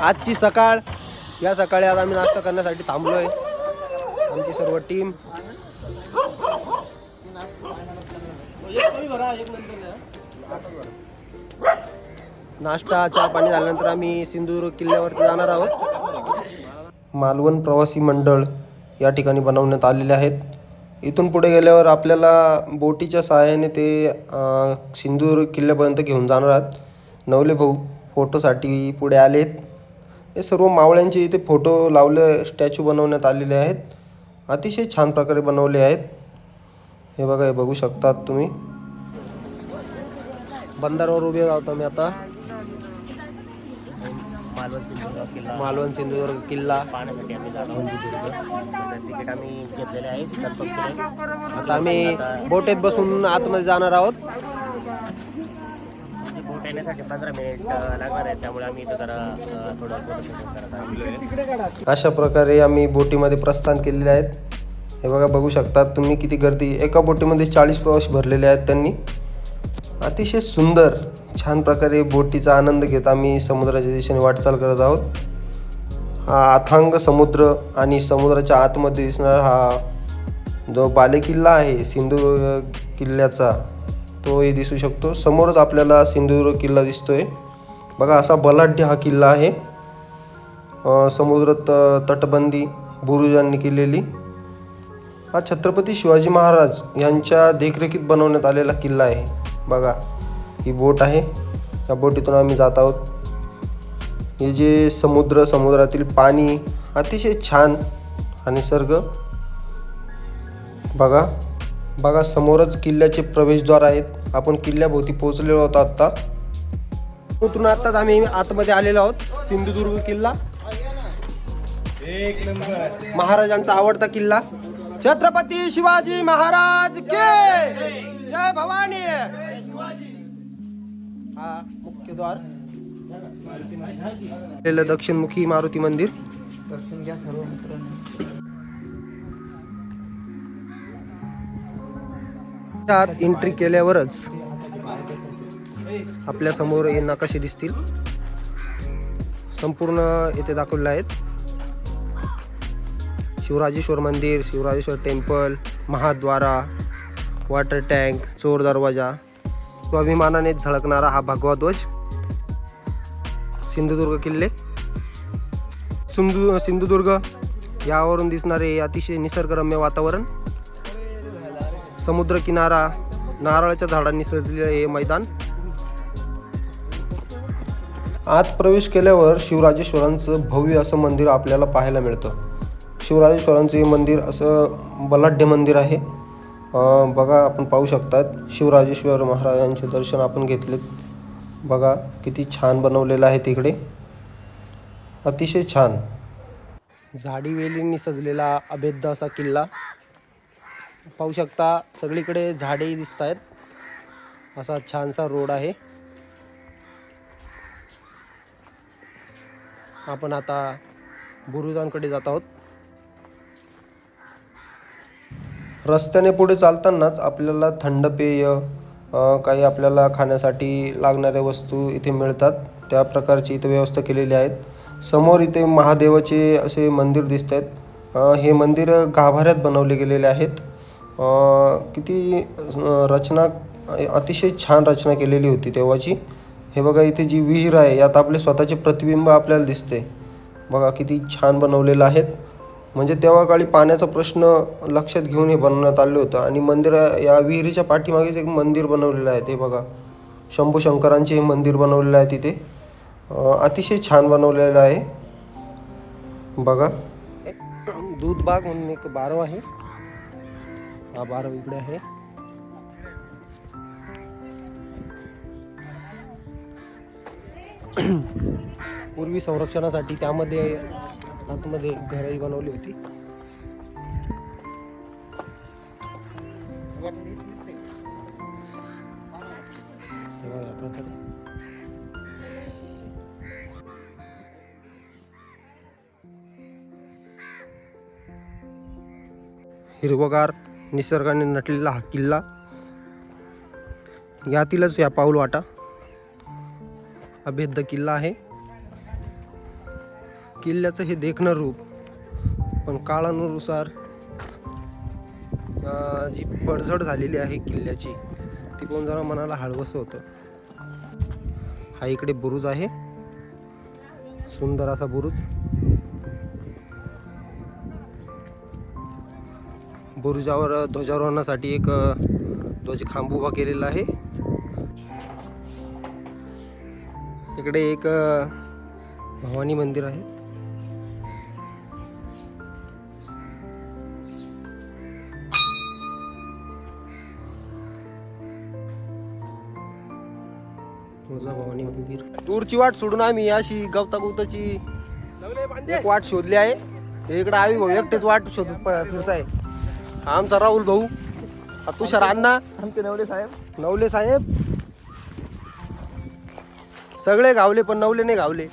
आजची सकाळ. या सकाळी आज आम्ही नाश्ता करण्यासाठी थांबलोय. आमची सर्व टीम नाश्ता चहा पाणी झाल्यानंतर आम्ही सिंधुदुर्ग किल्ल्यावरती जाणार आहोत. मालवण प्रवासी मंडळ या ठिकाणी बनवण्यात आलेले आहेत. इथून पुढे गेल्यावर आपल्याला बोटीच्या सहाय्याने ते सिंधुदुर्ग किल्ल्यापर्यंत घेऊन जाणार आहात. नवले भाऊ फोटोसाठी पुढे आलेत. हे सर्व मावळ्यांचे इथे फोटो लावले स्टॅच्यू बनवण्यात आलेले आहेत. अतिशय छान प्रकारे बनवले आहेत. हे बघा हे बघू शकतात तुम्ही. बंदरावर उभे आहोत आम्ही आता. मालवण सिंधुदुर्ग किल्ला. मालवण सिंधुदुर्ग किल्ला पाहण्यासाठी आम्ही तिकीट आम्ही घेतलेले आहे आता आम्ही बोटेत बसून आतमध्ये जाणार आहोत. येण्यासाठी पंधरा मिनिट अ, लागणार आहे. त्यामुळे आम्ही इथं जरा अ, थोडं फोटोशूट करत आहोत. अशा प्रकारे आम्ही बोटीमध्ये प्रस्थान केलेले आहेत. हे बघा बघू शकतात तुम्ही किती गर्दी. एका बोटीमध्ये चाळीस प्रवासी भरलेले आहेत त्यांनी. अतिशय सुंदर छान प्रकारे बोटीचा आनंद घेत आम्ही समुद्राच्या दिशेने वाटचाल करत आहोत. हा अथांग समुद्र आणि समुद्राच्या आतमध्ये दिसणारा हा जो बालेकिल्ला आहे सिंधुदुर्ग किल्ल्याचा तोही दिसू शकतो. समोरच आपल्याला सिंधुदुर्ग किल्ला दिसतोय. बघा असा बलाढ्य हा किल्ला आहे. समुद्र त तटबंदी बुरुजांनी केलेली. हा छत्रपती शिवाजी महाराज यांच्या देखरेखीत बनवण्यात आलेला किल्ला आहे. बघा ही बोट आहे. या बोटीतून आम्ही जात आहोत. हे जे समुद्र समुद्रातील पाणी अतिशय छान हा निसर्ग. बघा बघा समोरच किल्ल्याचे प्रवेशद्वार आहेत. आपण किल्ल्याभोवती पोहोचलेलो होतो आत्ता. उतरून आत्ताच आम्ही आतमध्ये आलेलो आहोत सिंधुदुर्ग किल्ला. महाराजांचा आवडता किल्ला. छत्रपती शिवाजी महाराज के! जय भवानी! हा मुख्य द्वार. दक्षिणमुखी मारुती मंदिर. दर्शन घ्या सर्व मित्रांनी. आत एंट्री केल्यावरच आपल्यासमोर हे नकाशे दिसतील. संपूर्ण येथे दाखवले आहेत. शिवराजेश्वर मंदिर शिवराजेश्वर टेम्पल महाद्वारा वॉटर टँक चोर दरवाजा. स्वाभिमानाने झळकणारा हा भगवा ध्वज. सिंधुदुर्ग किल्ले. सिंधु सिंधुदुर्ग यावरून दिसणारे हे अतिशय निसर्गरम्य वातावरण. समुद्र किनारा नारळाच्या झाडांनी सजलेलं हे मैदान. आत प्रवेश केल्यावर शिवराजेश्वरांचं भव्य असं मंदिर आपल्याला पाहायला मिळतं. शिवराजेश्वरांचं हे मंदिर असं बलाढ्य मंदिर आहे. बघा आपण पाहू शकतात शिवराजेश्वर महाराजांचे दर्शन आपण घेतलेत. बघा किती छान बनवलेलं आहे तिकडे. अतिशय छान. झाडी वेलींनी सजलेला अभेद्य असा किल्ला. पाहू शकता सगळीकडे झाडेही दिसत आहेत असा छानसा रोड आहे. आपण आता बुरुजांकडे जात आहोत. रस्त्याने पुढे चालतानाच आपल्याला थंड पेय काही आपल्याला खाण्यासाठी लागणाऱ्या वस्तू इथे मिळतात. त्या प्रकारची इथे व्यवस्था केलेली आहेत. समोर इथे महादेवाचे असे मंदिर दिसत आहेत हे मंदिर गाभाऱ्यात बनवले गेलेले आहेत. किती रचना अतिशय छान रचना केलेली होती तेव्हाची. हे बघा इथे जी विहीर आहे यात आपले स्वतःचे प्रतिबिंब आपल्याला दिसते बघा किती छान बनवलेलं आहेत. म्हणजे तेव्हा काळी पाण्याचा प्रश्न लक्षात घेऊन हे बनवण्यात आलं होतं. आणि मंदिर या विहिरीच्या पाठीमागेच एक मंदिर बनवलेलं आहे ते बघा. शंभू शंकरांचे हे मंदिर बनवलेलं आहे तिथे. अतिशय छान बनवलेलं आहे. बघा. दूधबाग म्हणून एक बारव आहे. हा बारव इकडे आहे. पूर्वी संरक्षणासाठी त्यामध्ये आतमध्ये घरही बनवली होती. हिरवगार निसर्गाने नटलेला हा किल्ला. यातीलच या पाऊल वाटा. अभेद्य किल्ला आहे. किल्ल्याचं हे देखणं रूप. पण काळानुसार जी पडझड झालेली आहे किल्ल्याची ती कोण जरा मनाला हळवसं होतं. हा इकडे बुरुज आहे. सुंदर असा बुरुज. बुरुजावर ध्वजारोहणासाठी एक ध्वज खांब उभा केलेला आहे. इकडे एक भवानी मंदिर आहे. तुळजाभवानी मंदिर. दूरची वाट सोडून आम्ही अशी गवता गवताची एक वाट शोधली आहे. इकडे आम्ही एकटेच वाट शोधत फिरताय. आमचा राहुल भाऊ तुषार अण्णा. आमचे नवले साहेब. नवले साहेब. सगळे गावले पण नवले नाही गावले.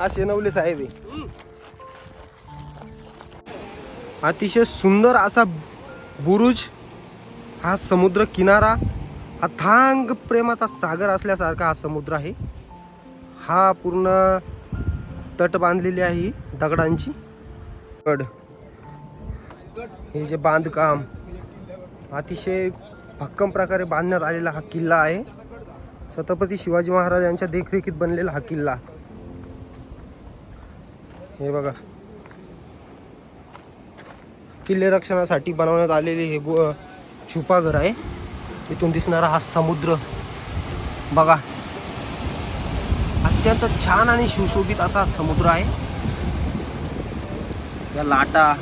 असे नवले साहेब आहे. अतिशय सुंदर असा बुरुज हा समुद्र किनारा हा थांग प्रेमाचा सागर असल्यासारखा हा समुद्र आहे. हा पूर्ण तट बांधलेली आहे ही दगडांची. गड. हे जे बांधकाम अतिशय भक्कम प्रकारे बांधण्यात आलेला हा किल्ला आहे. छत्रपती शिवाजी महाराज यांच्या देखरेखीत बनलेला हा किल्ला. हे बघा. किल्ले रक्षणासाठी बनवण्यात आलेले हे छुपाघर आहे. इथून दिसणारा हा समुद्र. बघा. अत्यंत छान आणि सुशोभित असा समुद्र आहे. या लाटा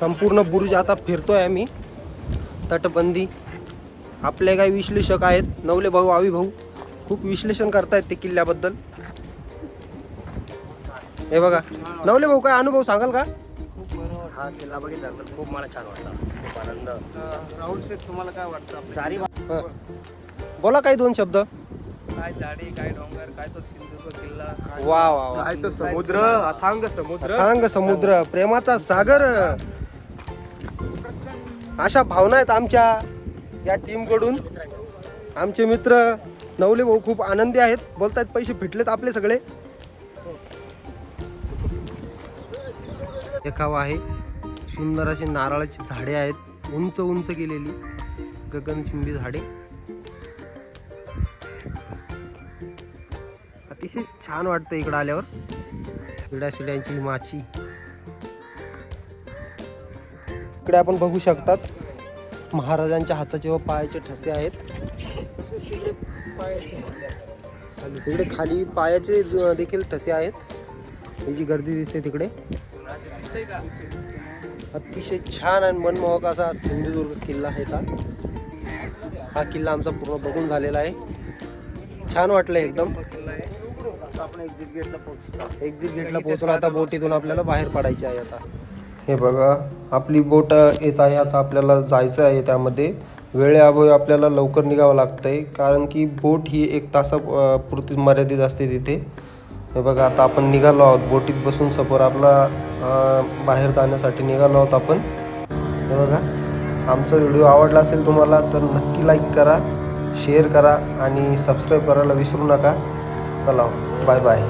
संपूर्ण बुरुज आता फिरतोय आम्ही. तटबंदी. आपले काही विश्लेषक आहेत. नवले भाऊ आवी भाऊ. खूप विश्लेषण करतायत ते किल्ल्याबद्दल. हे बघा. नवले भाऊ काय अनुभव सांगाल का? हा किल्ला बघितला. तर खूप मला छान वाटला. खूप आनंद. राहुल शेठ तुम्हाला काय वाटतं चारी. बोला काही दोन शब्द. काय झाडी काय डोंगर काय तो सिंधुदुर्ग किल्ला? काय वा वा वा. काय तो समुद्र? अथांग समुद्र? अथांग समुद्र. प्रेमाचा सागर. अशा भावना आहेत आमच्या या टीमकडून. आमचे मित्र नवले भाऊ खूप आनंदी आहेत. बोलतायत पैसे फिटलेत आपले सगळे. देखावा आहे. सुंदर अशी नारळाची झाडे आहेत. उंच उंच केलेली. गगनचिंबी झाडे. अतिशय छान वाटतं इकडं आल्यावर. किड्याशिड्यांची माची. इकडे आपण बघू शकतात महाराजांच्या हाताचे व पायाचे ठसे आहेत. तिकडे खाली पायाचे देखील ठसे आहेत. ही जी गर्दी दिसते तिकडे. अतिशय छान आणि मनमोहक असा सिंधुदुर्ग किल्ला आहे का हा किल्ला आमचा पूर्ण बघून झालेला आहे. छान वाटलं एकदम. आपण एक्झिट गेटला पोहोचतो एक्झिट गेटला पोहोचून आता बोटीतून आपल्याला बाहेर पडायचे आहे आता. हे बघा आपली बोट येत आहे आता आपल्याला जायचं आहे त्यामध्ये. वेळेअभावी आपल्याला लवकर निघावं लागतं आहे कारण की बोट ही एक तासा पुरती मर्यादित असते तिथे. हे बघा आता आपण निघालो आहोत बोटीत बसून समोर आपला बाहेर जाण्यासाठी निघालो आहोत आपण. हे बघा आमचा व्हिडिओ आवडला असेल तुम्हाला तर नक्की लाईक करा शेअर करा आणि सबस्क्राईब करायला विसरू नका. चला बाय बाय.